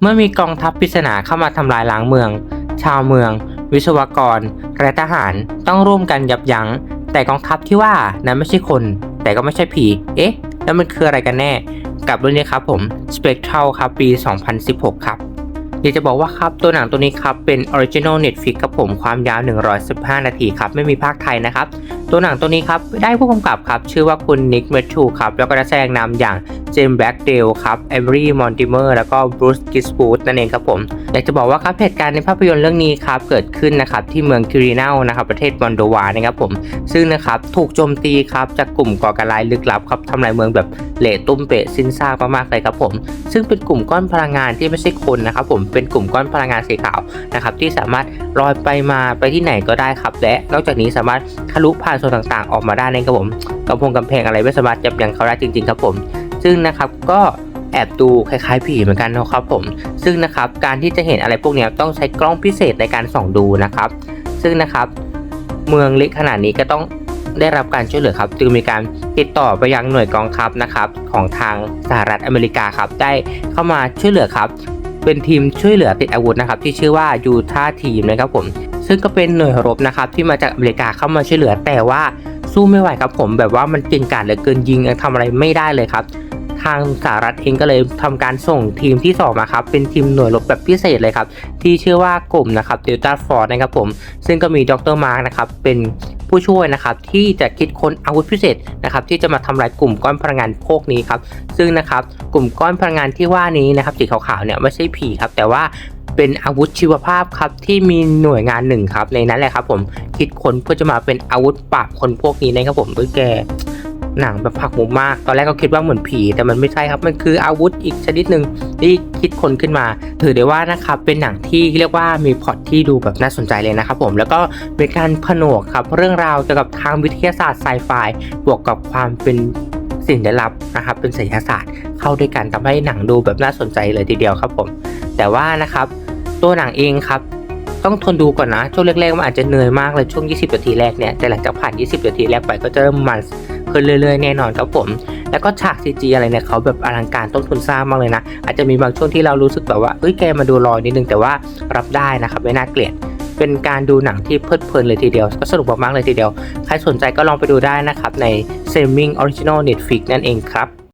เมื่อมีกองทัพปริศนาเข้ามาทำลายล้างเมือง ชาวเมือง วิศวกร และทหารต้องร่วมกันยับยั้ง แต่กองทัพที่ว่านั้นไม่ใช่คน แต่ก็ไม่ใช่ผี เอ๊ะ แล้วมันคืออะไรกันแน่ กับเรื่องนี้ครับผม Spectral ครับปี 2016 ครับอยากจะบอกว่าครับตัวหนังตัวนี้ครับเป็น Original Netflix ครับผมความยาว 115 นาทีครับ ไม่มีภาคไทยนะครับ ตัวหนังตัวนี้ครับได้ผู้กำกับครับชื่อว่าคุณนิกเมทูครับแล้วก็นักแสดงนำอย่างเจมส์แบ็กเดลครับเอเวอรี่มอนติเมอร์แล้วก็บรูซกิสบูธนั่นเองครับผมอยากจะบอกว่าครับเหตุการณ์ในภาพยนตร์เรื่องนี้ครับเกิดขึ้นนะครับที่เมืองคิรินาลนะครับประเทศมอนโดวานะครับผมซึ่งนะครับถูกโจมตีครับจากกลุ่มก่อการร้ายลึกลับครับทำลายเมืองแบบเละตุ้มเปะสิ้นซากมากๆเลยครับผม ซึ่งเป็นกลุ่มก้อนพลังงานที่ไม่ใช่คนนะครับผมเป็นกลุ่มก้อนพลังงานสีขาวนะครับที่สามารถ ลอยไปมาไปที่ไหนก็ได้ครับ และนอกจากนี้สามารถทะลุผ่านส่วนต่างๆ ออกมาได้นะครับผมกำพงกำแพงอะไรไม่สามารถจับยั้งเขาได้จริง ๆ ครับผม ซึ่งนะครับก็แอบดูคล้ายๆผีเหมือนกันนะครับผม ซึ่งนะครับการที่จะเห็นอะไรพวกนี้ต้องใช้กล้องพิเศษในการส่องดูนะครับ ซึ่งนะครับเมืองเล็กขนาดนี้ก็ต้องได้รับการช่วยเหลือครับ จึงมีการติดต่อไปยังหน่วยกองทัพนะครับของทางสหรัฐอเมริกาครับได้เข้ามาช่วยเหลือครับ เป็นทีมช่วยเหลือติดอาวุธนะครับที่ชื่อว่ายูทาทีมนะครับผมซึ่งก็เป็นหน่วยรบนะครับที่มาจากอเมริกาเข้ามาช่วยเหลือ แต่ว่าสู้ไม่ไหวครับผมแบบว่ามันเก่งกาจเหลือเกินยิงยังทำอะไรไม่ได้เลยครับ ทางสหรัฐเองก็เลยทำการส่งทีมที่สองมาครับเป็นทีมหน่วยรบแบบพิเศษเลยครับที่ชื่อว่ากลุ่มนะครับเดลต้าฟอร์นะครับผมซึ่งก็มีดรมาร์กนะครับเป็น ผู้ช่วยนะครับที่จะคิดค้นอาวุธพิเศษนะครับที่จะมาทำลายกลุ่มก้อนพลังงานพวกนี้ครับซึ่งนะครับกลุ่มก้อนพลังงานที่ว่านี้นะครับสีขาวๆเนี่ยไม่ใช่ผีครับแต่ว่าเป็นอาวุธชีวภาพครับที่มีหน่วยงานหนึ่งครับในนั้นแหละครับผมคิดค้นเพื่อจะมาเป็นอาวุธปราบคนพวกนี้นะครับผมด้วยแก หนังแบบผักมุมมาก ตอนแรกก็คิดว่าเหมือนผี แต่มันไม่ใช่ครับ มันคืออาวุธอีกชนิดหนึ่งที่คิดคนขึ้นมา ถือได้ว่านะครับเป็นหนังที่เรียกว่ามีพล็อตที่ดูแบบน่าสนใจเลยนะครับผม แล้วก็มีการผนวกครับเรื่องราวเกี่ยวกับทางวิทยาศาสตร์ไซไฟบวกกับความเป็นสิ่งลี้ลับนะครับเป็นศิลปศาสตร์เข้าด้วยกันทำให้หนังดูแบบน่าสนใจเลยทีเดียวครับผม แต่ว่านะครับตัวหนังเองครับต้องทนดูก่อนนะ ช่วงแรกๆมันอาจจะเหนื่อยมากเลยช่วง 20 นาทีแรกเนี่ยแต่หลังจากผ่าน 20 นาทีแรกไปก็จะเริ่มมัน ขึ้นเรื่อยๆแน่นอนครับผม แล้วก็ฉาก CG อะไรเนี่ยเขาแบบอลังการต้นทุนสร้างมากเลยนะ อาจจะมีบางช่วงที่เรารู้สึกแบบว่าเอ้ยแกมาดูลอยนิดนึงแต่ว่ารับได้นะครับไม่น่าเกลียดเป็นการดูหนังที่เพลิดเพลินเลยทีเดียว ก็สนุกมากๆเลยทีเดียว ใครสนใจก็ลองไปดูได้นะครับ ใน s a m i n g Original Netflix นั่นเองครับ